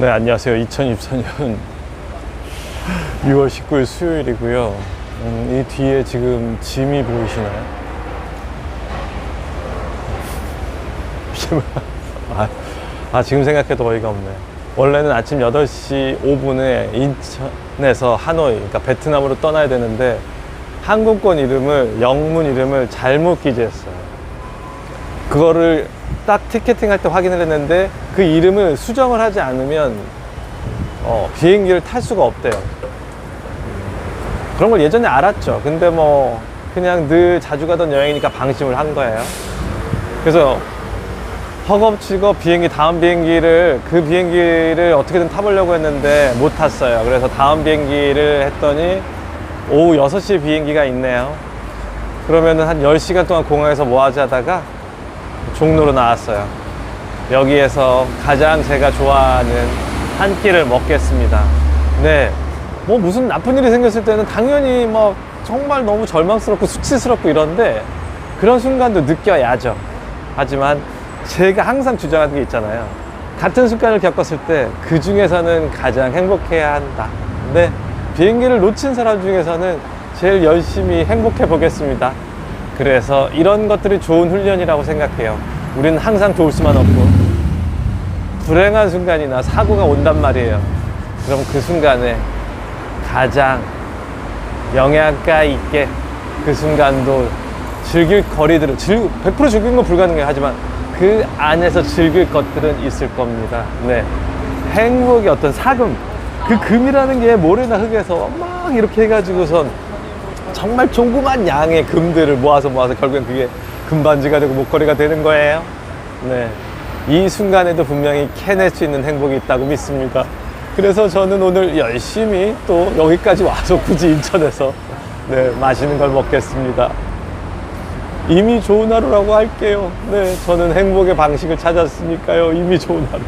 네, 안녕하세요. 2024년 6월 19일 수요일이고요. 음, 이 뒤에 지금 짐이 보이시나요? 아, 아, 지금 생각해도 어이가 없네. 원래는 아침 8시 5분에 인천에서 하노이, 그러니까 베트남으로 떠나야 되는데 항공권 이름을, 영문 이름을 잘못 기재했어요. 그거를 딱 티켓팅 할 때 확인을 했는데 그 이름을 수정을 하지 않으면 어, 비행기를 탈 수가 없대요. 그런 걸 예전에 알았죠. 근데 뭐 그냥 늘 자주 가던 여행이니까 방심을 한 거예요. 그래서 허겁지겁 비행기 다음 비행기를 그 비행기를 어떻게든 타보려고 했는데 못 탔어요. 그래서 다음 비행기를 했더니 오후 6시 비행기가 있네요. 그러면은 한 10시간 동안 공항에서 뭐 하지 하다가 종로로 나왔어요. 여기에서 가장 제가 좋아하는 한 끼를 먹겠습니다. 네. 뭐 무슨 나쁜 일이 생겼을 때는 당연히 뭐 정말 너무 절망스럽고 수치스럽고 이런데 그런 순간도 느껴야죠. 하지만 제가 항상 주장하는 게 있잖아요. 같은 순간을 겪었을 때 그 중에서는 가장 행복해야 한다. 근데 비행기를 놓친 사람 중에서는 제일 열심히 행복해 보겠습니다. 그래서 이런 것들이 좋은 훈련이라고 생각해요. 우리는 항상 좋을 수만 없고 불행한 순간이나 사고가 온단 말이에요. 그럼 그 순간에 가장 영양가 있게 그 순간도 즐길 거리들을 즐, 100% 즐기는 건 불가능해요. 하지만 그 안에서 즐길 것들은 있을 겁니다. 네. 행복의 어떤 사금. 그 금이라는 게 모래나 흙에서 막 이렇게 해가지고선 정말 조그만 양의 금들을 모아서 모아서 결국엔 그게 금반지가 되고 목걸이가 되는 거예요. 네. 이 순간에도 분명히 캐낼 수 있는 행복이 있다고 믿습니다. 그래서 저는 오늘 열심히 또 여기까지 와서 굳이 인천에서 네, 맛있는 걸 먹겠습니다. 이미 좋은 하루라고 할게요. 네, 저는 행복의 방식을 찾았으니까요. 이미 좋은 하루.